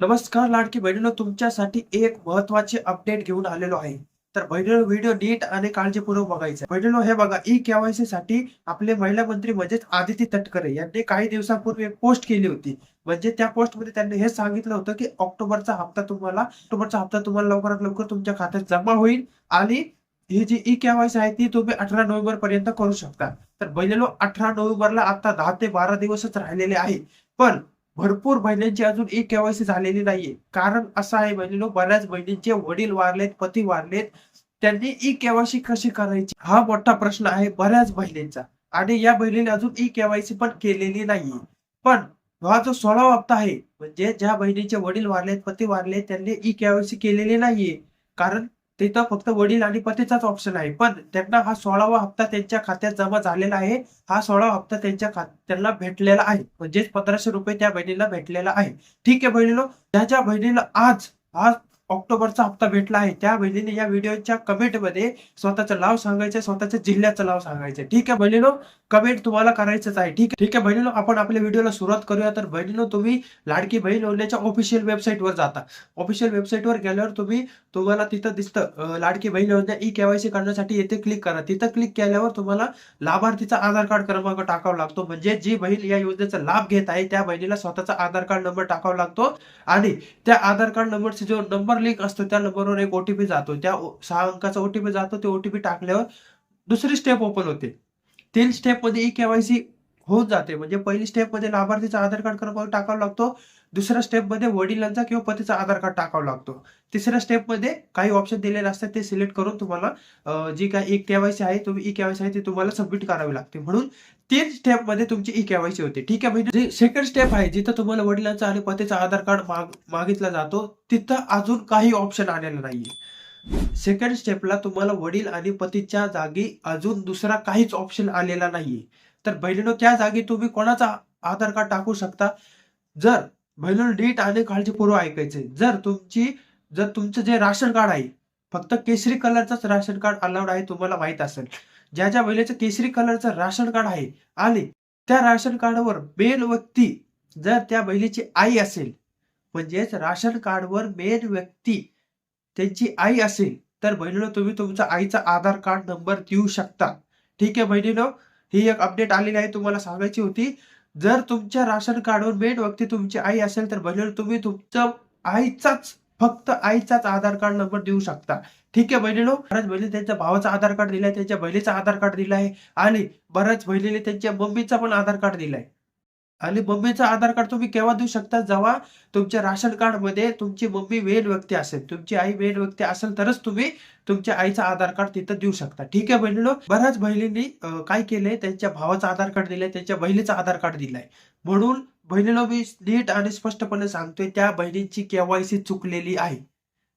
नमस्कार लाडकी बहिणीनं तुमच्यासाठी एक महत्त्वाचे अपडेट घेऊन आलेलो आहे. तर बहिणीनं व्हिडिओ नीट आणि काळजीपूर्वक बघायचा बहिणीनो हे बघा ई केवायसी साठी आपले महिला मंत्री म्हणजेच आदिती तटकरे यांनी काही दिवसांपूर्वी एक पोस्ट केली होती. म्हणजे त्या पोस्टमध्ये त्यांनी हे सांगितलं होतं की ऑक्टोबरचा हप्ता तुम्हाला ऑक्टोबरचा हप्ता तुम्हाला लवकरात लवकर तुमच्या खात्यात जमा होईल आणि ही जी ई केवायसी आहे ती तुम्ही अठरा नोव्हेंबर पर्यंत करू शकता. तर बहिणीनो अठरा नोव्हेंबरला आता दहा ते बारा दिवसच राहिलेले आहे. पण भरपूर बहिणींची अजून एक केवायसी झालेली नाहीये. कारण असं आहे बहिणीनो बऱ्याच बहिणींचे वडील वारलेत पती वारलेत. त्यांनी ई केवायसी कशी करायची? हा मोठा प्रश्न आहे बऱ्याच बहिणींचा. आणि या बहिणीने अजून ई केवायसी पण केलेली नाहीये. पण हा जो सोळावा हप्ता आहे म्हणजे ज्या बहिणीचे वडील वारलेत पती वारले त्यांनी ई केवायसी केलेली नाहीये. कारण तिथं फक्त वडील आणि पतीचाच ऑप्शन आहे. पण त्यांना हा सोळावा हप्ता त्यांच्या खात्यात जमा झालेला आहे. हा सोळावा हप्ता त्यांच्या खात त्यांना भेटलेला आहे. म्हणजेच पंधराशे रुपये त्या बहिणीला भेटलेला आहे. ठीक आहे बहिणीनो ज्या ज्या बहिणीला आज आज ऑक्टोबरचा हप्ता भेटला आहे. त्या बहिणीने या व्हिडिओच्या कमेंटमध्ये स्वतःचं नाव सांगायचं स्वतःच्या जिल्ह्याचं नाव सांगायचं ठीक आहे बहिणीनो कमेंट तुम्हाला करायचंच आहे. ठीक आहे ठीक आहे बहिणीनो आपण आपल्या व्हिडिओला सुरुवात करूया. तर बहिणीनो तुम्ही लाडकी बहीण योजनेच्या ऑफिशियल वेबसाईटवर जाता. ऑफिशियल वेबसाईटवर गेल्यावर तुम्ही तुम्हाला तिथं दिसतं लाडकी बहीण योजना ई केवायसी करण्यासाठी येथे क्लिक करा. तिथं क्लिक केल्यावर तुम्हाला लाभार्थीचा आधार कार्ड क्रमांक टाकावा लागतो. म्हणजे जी बहीण या योजनेचा लाभ घेत आहे त्या बहिणीला स्वतःचा आधार कार्ड नंबर टाकावा लागतो. आणि त्या आधार कार्ड नंबरचा जो नंबर लिंक असतो त्या नंबरवर एक ओटीपी जातो. त्या सहा अंकाचा ओटीपी जातो ते ओटीपी टाकल्यावर दुसरी स्टेप ओपन होते. तीन स्टेपमध्ये ई केवायसी होऊन जाते. म्हणजे पहिली स्टेपमध्ये लाभार्थीचा आधार कार्ड क्रमांक टाकावा लागतो. दुसऱ्या स्टेपमध्ये वडिलांचा किंवा पतीचा आधार कार्ड टाकावा लागतो. तिसऱ्या स्टेपमध्ये काही ऑप्शन दिलेले असतात ते सिलेक्ट करून तुम्हाला जी काय ई केवायसी आहे तुम्ही ई केवायसी आहे ती तुम्हाला सबमिट करावी लागते. म्हणून तीन स्टेपमध्ये तुमची ई केवायसी होते. ठीक आहे म्हणजे जी सेकंड स्टेप आहे जिथं तुम्हाला वडिलांचा आणि पतीचा आधार कार्ड माग मागितला जातो तिथं अजून काही ऑप्शन आलेलं नाहीये. सेकंड स्टेपला तुम्हाला वडील आणि पतीच्या जागी अजून दुसरा काहीच ऑप्शन आलेला नाहीये. तर बहिणीनो त्या जागी तुम्ही कोणाचा आधार कार्ड टाकू शकता? जर बहिणीनो नीट आणि काळजीपूर्वक ऐकायचे. जर तुमची जर तुमचं जे राशन कार्ड आहे फक्त केसरी कलरचंच राशन कार्ड अलाउड आहे तुम्हाला माहीत असेल. ज्या ज्या महिलेचं केसरी कलरचं राशन कार्ड आहे आणि त्या राशन कार्डवर मेन व्यक्ती जर त्या महिलेची आई असेल म्हणजेच राशन कार्डवर मेन व्यक्ती त्यांची आई असेल तर बहिणीनो तुम्ही तुमचा आईचा आधार कार्ड नंबर देऊ शकता. ठीक आहे बहिणीनो ही एक अपडेट आलेली आहे तुम्हाला सांगायची होती. जर तुमच्या राशन कार्डवर मेन व्यक्ती तुमची आई असेल तर बहिणीनो तुम्ही तुमचं आईचाच फक्त आईचाच आधार कार्ड नंबर देऊ शकता. ठीक आहे बहिणीनो बऱ्याच बहिणी त्यांच्या भावाचा आधार कार्ड दिलाय त्यांच्या बहिणीचा आधार कार्ड दिलाय आणि बऱ्याच बहिणीने त्यांच्या मम्मीचा पण आधार कार्ड दिलाय. आणि मम्मीचा आधार कार्ड तुम्ही केव्हा देऊ शकता? जेव्हा तुमच्या राशन कार्डमध्ये तुमची मम्मी मेन व्यक्ती असेल. तुमची आई मेन व्यक्ती असेल तरच तुम्ही तुमच्या आईचा आधार कार्ड तिथं देऊ शकता. ठीक आहे बहिणीलो बऱ्याच बहिणींनी काय केलंय? त्यांच्या भावाचा आधार कार्ड दिलाय त्यांच्या बहिणीचा आधार कार्ड दिलाय. म्हणून बहिणीला मी नीट आणि स्पष्टपणे सांगतोय त्या बहिणींची केवायसी चुकलेली आहे.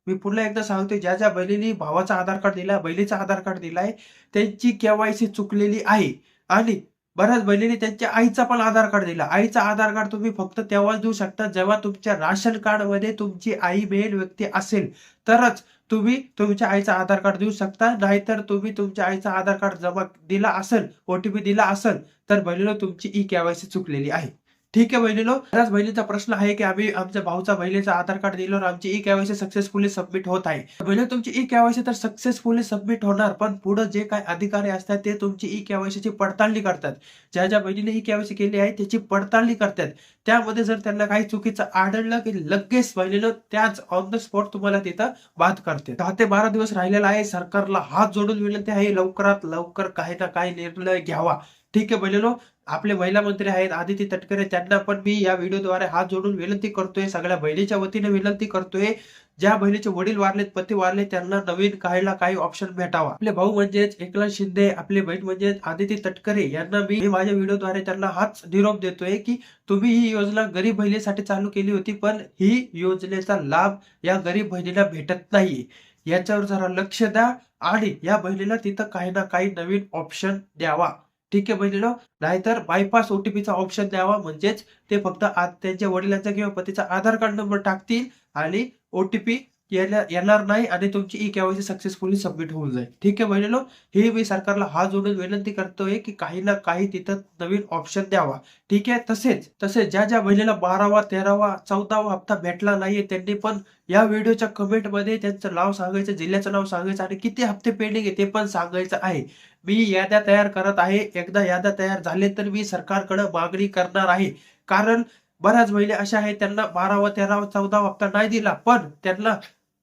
मी पुन्हा एकदा सांगतोय ज्या ज्या बहिणींनी भावाचा आधार कार्ड दिला बहिणीचा आधार कार्ड दिलाय त्यांची केवायसी चुकलेली आहे. आणि बऱ्याच बहिणीने त्यांच्या आईचा पण आधार कार्ड दिला. आईचा आधार कार्ड तुम्ही फक्त तेव्हाच देऊ शकता जेव्हा तुमच्या राशन कार्डमध्ये तुमची आई मेन व्यक्ती असेल. तरच तुम्ही तुमच्या आईचा आधार कार्ड देऊ शकता. नाहीतर तुम्ही तुमच्या आईचा आधार कार्ड जमा दिला असेल ओटीपी दिला असेल तर बहिणीला तुमची ई केवायसी चुकलेली आहे. ठीक आहे बहिणीनो बऱ्याच बहिणीचा प्रश्न आहे की आम्ही आमच्या भाऊचा बहिणीचा आधार कार्ड दिल्यावर आमची ई केवायसी सक्सेसफुली सबमिट होत आहे. बहिणी तुमची ई केवायसी तर सक्सेसफुली सबमिट होणार पण पुढे जे काही अधिकारी असतात ते तुमची ई केवायसीची पडताळणी करतात. ज्या ज्या बहिणीने ई केवायसी केली आहे त्याची पडताळणी करतात. त्यामध्ये जर त्यांना काही चुकीचं आढळलं की लगेच बहिणीनं त्याच ऑन द स्पॉट तुम्हाला तिथं बाद करते दहा ते बारा दिवस राहिलेला आहे सरकारला हात जोडून विनंती आहे लवकरात लवकर काही ना काही निर्णय घ्यावा. ठीक आहे बहिणीनो आपले महिला मंत्री आहेत आदिती तटकरे त्यांना पण मी या व्हिडिओद्वारे हात जोडून विनंती करतोय सगळ्या बहिणीच्या वतीने विनंती करतोय. ज्या बहिणीचे वडील वारलेत पती वारले त्यांना नवीन काहीला काही ऑप्शन भेटावा. आपले भाऊ म्हणजेच एकनाथ शिंदे आपले बहीण म्हणजेच आदिती तटकरे यांना मी मी माझ्या व्हिडिओद्वारे त्यांना हाच निरोप देतोय की तुम्ही ही योजना गरीब बहिणीसाठी चालू केली होती पण ही योजनेचा लाभ या गरीब बहिणीला भेटत नाही याच्यावर जरा लक्ष द्या आणि या बहिणीला तिथं काही ना काही नवीन ऑप्शन द्यावा. ठीक आहे बहिणीला नाहीतर बायपास ओटीपीचा ऑप्शन द्यावा. म्हणजेच ते फक्त त्यांच्या वडिलांचा किंवा पतीचा आधार कार्ड नंबर टाकतील आणि ओटीपी येणार नाही आणि तुमची ई केवायसी सक्सेसफुली सबमिट होऊन जाईल. ठीक आहे बहिणीनो हे मी सरकारला हात जोडून विनंती करतोय की काही ना काही तिथं नवीन ऑप्शन द्यावा. ठीक आहे? तसेच तसेच ज्या ज्या महिलेला बारावा तेरावा चौदावा हप्ता भेटला नाहीये त्यांनी पण या व्हिडिओच्या कमेंटमध्ये त्यांचं नाव सांगायचं जिल्ह्याचं नाव सांगायचं आणि किती हप्ते पेंडिंग आहे ते पण सांगायचं आहे. मी याद्या तयार करत आहे. एकदा याद्या तयार झाले तर मी सरकारकडे मागणी करणार आहे. कारण बऱ्याच महिला अशा आहेत त्यांना बारावा तेरावा चौदावा हप्ता नाही दिला पण त्यांना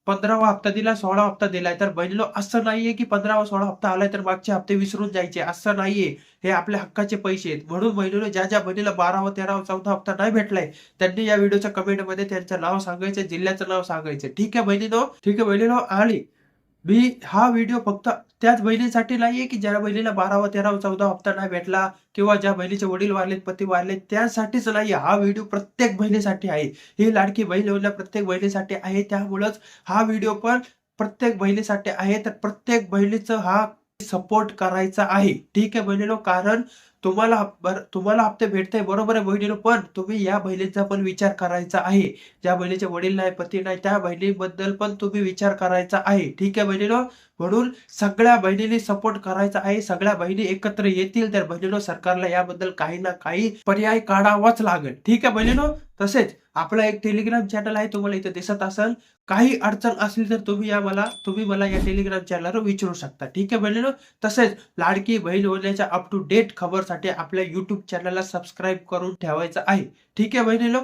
पंधरावा हप्ता दिला सोळा हप्ता दिलाय. तर बहिणीलो असं नाहीये की पंधरावा सोळा हप्ता आलाय तर मागचे हप्ते विसरून जायचे. असं नाहीये. हे आपल्या हक्काचे पैसे आहेत. म्हणून बहिणीलो ज्या ज्या बहिणीला बारावा तेरावा चौदा हप्ता नाही भेटलाय त्यांनी या व्हिडिओच्या कमेंटमध्ये त्यांचं नाव सांगायचं जिल्ह्याचं नाव सांगायचं. ठीक आहे बहिणीनो? ठीक आहे बहिणीनो? आणि मी हा व्हिडिओ फक्त त्याच बहिणीसाठी नाहीये की ज्या बहिणीला बारावा तेरावा चौदा हप्ता नाही भेटला किंवा ज्या बहिणीचे वडील वारलेत पती वारलेत त्यासाठीच नाही हा व्हिडिओ प्रत्येक बहिणीसाठी आहे. ही लाडकी बहीण योजना प्रत्येक बहिणीसाठी आहे. त्यामुळंच हा व्हिडिओ पण प्रत्येक बहिणीसाठी आहे. तर प्रत्येक बहिणीचं हा सपोर्ट करायचा आहे. ठीक आहे बहिणीनो कारण तुम्हाला बर- तुम्हाला हप्ते भेटते बरोबर आहे बहिणीनो पण तुम्ही या बहिणीचा पण विचार करायचा आहे. ज्या बहिणीचे वडील नाही पती नाही त्या बहिणीबद्दल पण तुम्ही विचार करायचा आहे. ठीक आहे बहिणीनो? म्हणून सगळ्या बहिणींनी सपोर्ट करायचा आहे. सगळ्या बहिणी एकत्र येतील तर बहिणीनो सरकारला याबद्दल काही ना काही पर्याय काढावाच लागेल. ठीक आहे बहिणीनो? तसेच आपला एक टेलिग्राम चॅनल आहे तुम्हाला इथे दिसत असेल. काही अडचण असली तर तुम्ही या मला तुम्ही मला या टेलिग्राम चॅनलवर विचारू शकता. ठीक आहे बहिणीनो? तसेच लाडकी बहीण होण्याच्या अप टू डेट खबर खबरसाठी आपल्या युट्यूब चॅनलला सबस्क्राईब करून ठेवायचं आहे. ठीक आहे बहिणीनो?